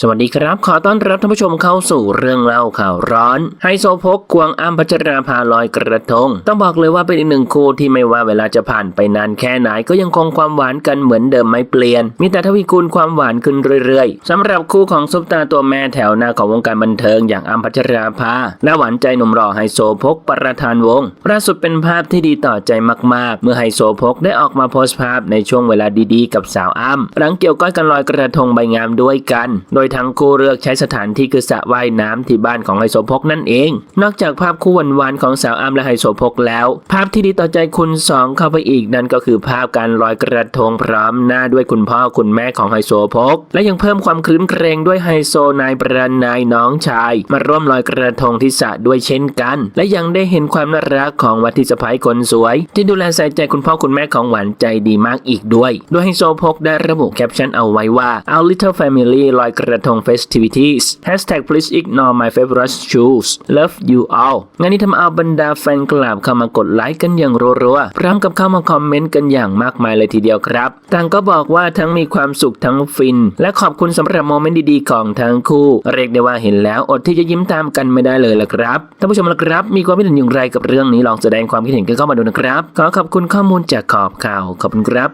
สวัสดีครับ ขอต้อนรับท่านผู้ชมเข้าสู่เรื่องเล่าข่าวร้อนไฮโซโพกควงอัมพัชราภาลอยกระทง ต้องบอกเลยว่าเป็นอีกหนึ่งคู่ที่ไม่ว่าเวลาจะผ่านไปนานแค่ไหนก็ยังคงความหวานกันเหมือนเดิมไม่เปลี่ยน มีแต่ทวีคูณความหวานขึ้นเรื่อยๆสำหรับคู่ของซุปตาตัวแม่แถวหน้าของวงการบันเทิงอย่างอัมพัชราภาและหวานใจหนุ่มหล่อไฮโซโพกประธานวงล่าสุดเป็นภาพที่ดีต่อใจมากๆ เมื่อไฮโซโพกได้ออกมาโพสต์ภาพในช่วงเวลาดีๆ กับสาวอ้ำหลังเกี่ยวก้อยกันลอยกระทงใบงามด้วยกันโดยทั้งคู่เลือกใช้สถานที่คือสระว่ายน้ำที่บ้านของไฮโซพกนั่นเอง นอกจากภาพคู่หวานๆของสาวอ้ำและไฮโซพกแล้ว ภาพที่ดีต่อใจคุณสองเข้าไปอีกนั่นก็คือภาพการลอยกระทงพร้อมหน้าด้วยคุณพ่อคุณแม่ของไฮโซพก และยังเพิ่มความคลื้นเครงด้วยไฮโซนายประนายน้องชาย มาร่วมลอยกระทงที่สระด้วยเช่นกัน และยังได้เห็นความน่ารักของวัดที่สะพ้ายคนสวย ที่ดูแลใส่ใจคุณพ่อคุณแม่ของหวานใจดีมากอีกด้วย โดยไฮโซพกได้ระบุแคปชั่นเอาไว้ว่า Our little family ลอยกระระทง festivities Hashtag please ignore my favorite shoes love you all งานนี้ทำเอาบรรดาแฟนคลับเข้ามากดไลค์กันอย่างรัวๆพร้อมกับเข้ามาคอมเมนต์กันอย่างมากมายเลยทีเดียวครับ ต่างก็บอกว่าทั้งมีความสุขทั้งฟิน และขอบคุณสำหรับโมเมนต์ดีๆ ของทั้งคู่ เรียกได้ว่าเห็นแล้วอดที่จะยิ้มตามกันไม่ได้เลยละครับท่านผู้ชมละครับ มีความคิดเห็นอย่างไรกับเรื่องนี้ลองแสดงความคิดเห็นกันเข้ามาดูนะครับ ขอขอบคุณข้อมูลจากขอบข่าวขอบคุณครับ